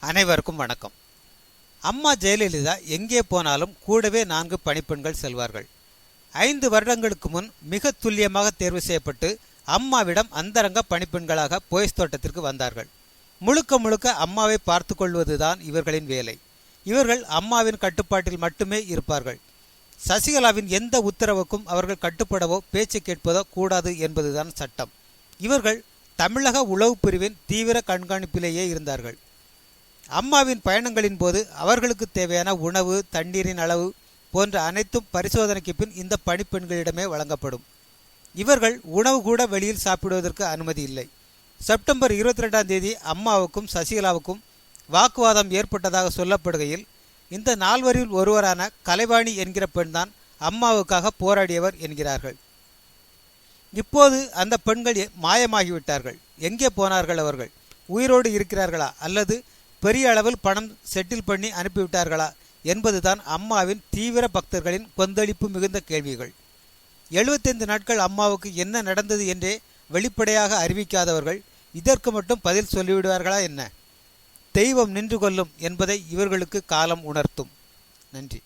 அனைவருக்கும் வணக்கம். அம்மா ஜெயலலிதா எங்கே போனாலும் கூடவே நான்கு பணிப்பெண்கள் செல்வார்கள். ஐந்து வருடங்களுக்கு முன் மிக துல்லியமாக தேர்வு செய்யப்பட்டு அம்மாவிடம் அந்தரங்க பணிப்பெண்களாக போயஸ் தோட்டத்திற்கு வந்தார்கள். முழுக்க முழுக்க அம்மாவை பார்த்து கொள்வதுதான் இவர்களின் வேலை. இவர்கள் அம்மாவின் கட்டுப்பாட்டில் மட்டுமே இருப்பார்கள். சசிகலாவின் எந்த உத்தரவுக்கும் அவர்கள் கட்டுப்படவோ பேச்சு கேட்பதோ கூடாது என்பதுதான் சட்டம். இவர்கள் தமிழக உளவுப் பிரிவின் தீவிர கண்காணிப்பிலேயே இருந்தார்கள். அம்மாவின் பயணங்களின் போது அவர்களுக்கு தேவையான உணவு தண்ணீரின் அளவு போன்ற அனைத்தும் பரிசோதனைக்கு பின் இந்த பணிப்பெண்களிடமே வழங்கப்படும். இவர்கள் உணவு கூட வெளியில் சாப்பிடுவதற்கு அனுமதி இல்லை. செப்டம்பர் இருபத்தி ரெண்டாம் தேதி அம்மாவுக்கும் சசிகலாவுக்கும் வாக்குவாதம் ஏற்பட்டதாக சொல்லப்படுகையில் இந்த நால்வரில் ஒருவரான கலைவாணி என்கிற பெண்தான் அம்மாவுக்காக போராடியவர் என்கிறார்கள். இப்போது அந்த பெண்கள் மாயமாகிவிட்டார்கள். எங்கே போனார்கள் அவர்கள்? உயிரோடு இருக்கிறார்களா? அல்லது பெரிய அளவில் பணம் செட்டில் பண்ணி அனுப்பிவிட்டார்களா என்பதுதான் அம்மாவின் தீவிர பக்தர்களின் கொந்தளிப்பு மிகுந்த கேள்விகள். எழுபத்தைந்து நாட்கள் அம்மாவுக்கு என்ன நடந்தது என்றே வெளிப்படையாக அறிவிக்காதவர்கள் இதற்கு மட்டும் பதில் சொல்லிவிடுவார்களா என்ன? தெய்வம் நின்று கொள்ளும் என்பதை இவர்களுக்கு காலம் உணர்த்தும். நன்றி.